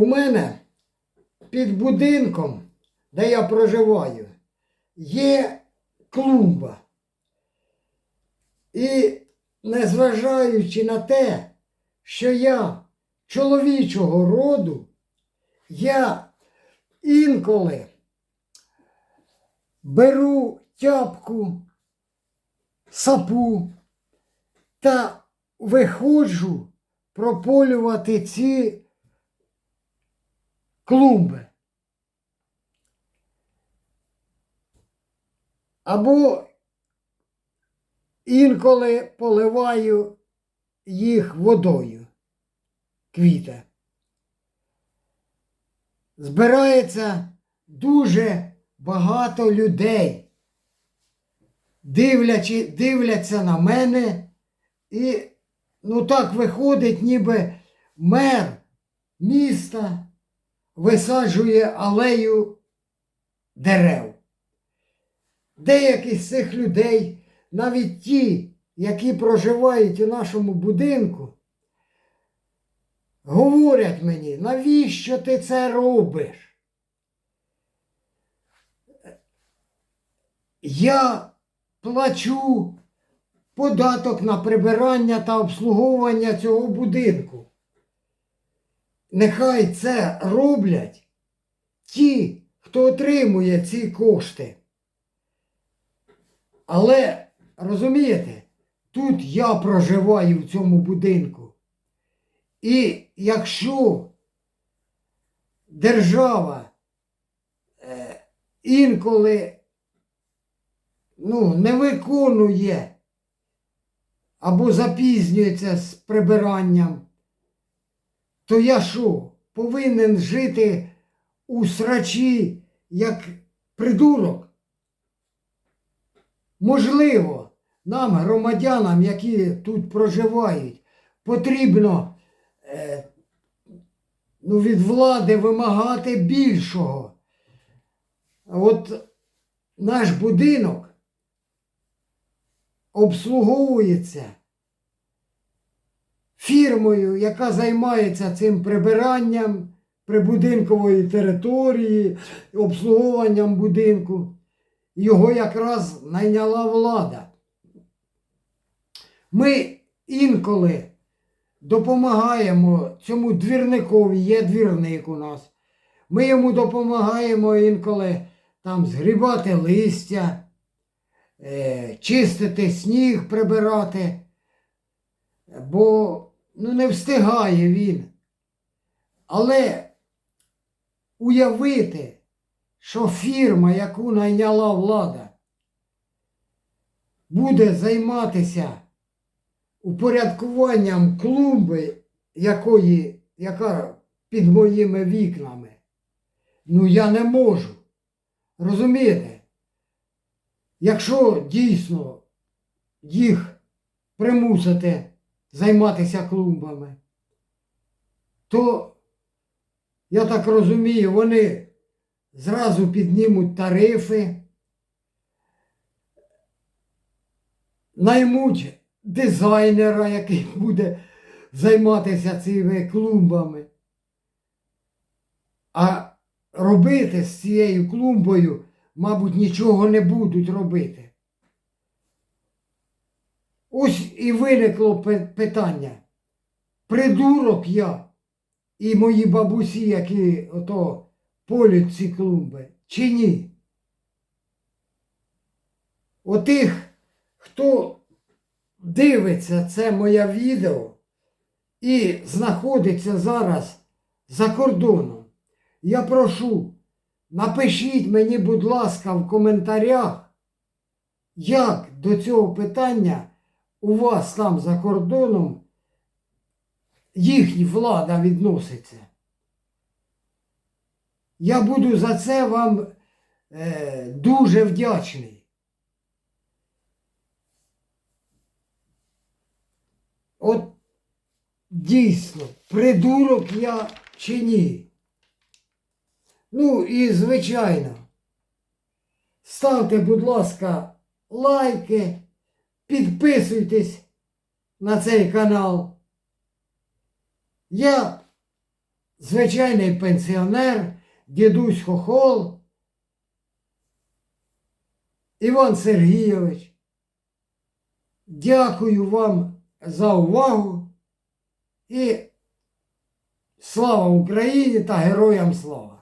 мене під будинком, де я проживаю, є клумба. І незважаючи на те, що я чоловічого роду, я інколи беру тяпку, сапу та виходжу прополювати ці клумби. Або інколи поливаю їх водою квіти. Збирається дуже багато людей, дивлячи, дивляться на мене, і ну так виходить, ніби мер міста висаджує алею дерев. Деякі з цих людей, навіть ті, які проживають у нашому будинку, говорять мені, навіщо ти це робиш? Я плачу податок на прибирання та обслуговування цього будинку. Нехай це роблять ті, хто отримує ці кошти. Але розумієте, тут я проживаю в цьому будинку. І якщо держава е, інколи ну, не виконує або запізнюється з прибиранням, то я що, повинен жити у срачі як придурок? Можливо, нам, громадянам, які тут проживають, потрібно е, ну, від влади вимагати більшого. От наш будинок обслуговується фірмою, яка займається цим прибиранням прибудинкової території, обслуговуванням будинку. Його якраз найняла влада. Ми інколи допомагаємо цьому двірникові, є двірник у нас. Ми йому допомагаємо інколи там згрібати листя, е, чистити сніг, прибирати, бо ну, не встигає він. Але уявити, що фірма, яку найняла влада, буде займатися упорядкуванням клумби, якої, яка під моїми вікнами, ну я не можу. Розумієте? Якщо дійсно їх примусити займатися клумбами, то, я так розумію, вони зразу піднімуть тарифи, наймуть дизайнера, який буде займатися цими клумбами. А робити з цією клумбою, мабуть, нічого не будуть робити. Ось і виникло питання. Придурок я і мої бабусі, які ото полють ці клумби, чи ні? Отих, хто дивиться це моє відео і знаходиться зараз за кордоном, я прошу, напишіть мені, будь ласка, в коментарях, як до цього питання у вас там за кордоном їхня влада відноситься. Я буду за це вам е, дуже вдячний. От дійсно, придурок я чи ні. Ну і звичайно, ставте, будь ласка, лайки, підписуйтесь на цей канал. Я звичайний пенсіонер, дідусь Хохол, Іван Сергійович. Дякую вам за увагу і слава Україні та героям слава!